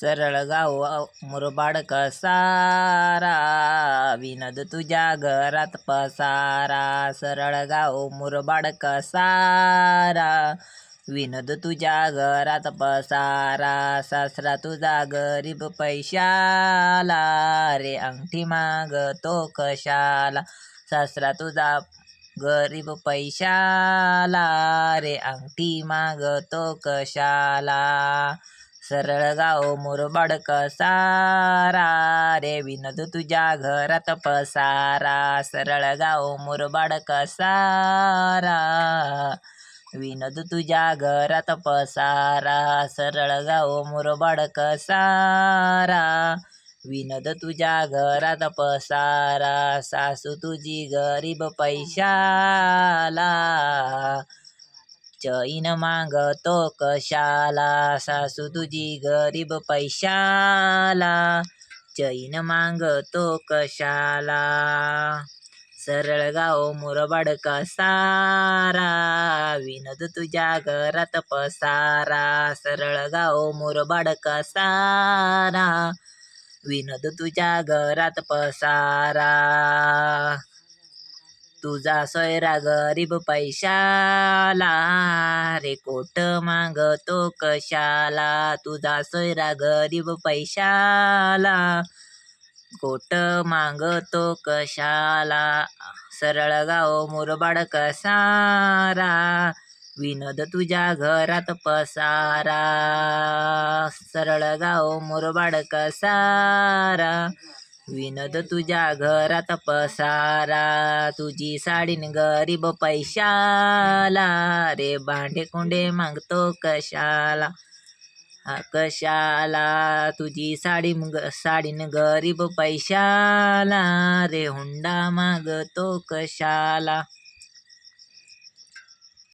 सरळ गाव मुरबाड कसारा विनोद तुझ्या घरात पसारा. सरळ गाव मुरबाड कसारा विनोद तुझ्या घरात पसारा. सासरा तुझा गरीब पैशाला. रे अंगठी मागतो कशाला? सासरा तुझा गरीब पैशाला. रे अंगठी मागतो कशाला? सरळ गाव मुरबाड कसारा रे विनोद तुझ्या घरात पसारा. सरळ गाव मुरबाड कसारा विनोद तुझ्या घरात पसारा. सरळ जाओ मुरबाड कसारा विनोद तुझ्या घरात पसारा. सासू तुझी गरीब पैशाला. चैन मागतो कशाला? सासू तुझी गरीब पैशाला. चैन मागतो कशाला? सरळ गाव मुरबाड कसारा. विनोद तुझ्या घरात पसारा. सरळ गाव मुरबाड कसारा. विनोद तुझ्या घरात पसारा. तुझा सोयरा गरीब पैशाला. रे कोट मागतो कशाला? तुझा सोयरा गरीब पैशाला. कोट मागतो कशाला? सरळ गाव मुरबाड कसारा. विनोद तुझ्या घरात पसारा. सरळ गाव मुरबाड कसारा. विनोद तुझ्या घरात पसारा. तुझी साडीन गरीब पैशाला. रे भांडे कुंडे मागतो कशाला? हा कशाला? तुझी साडी मग- साडीन गरीब पैशाला. रे हुंडा मागतो कशाला?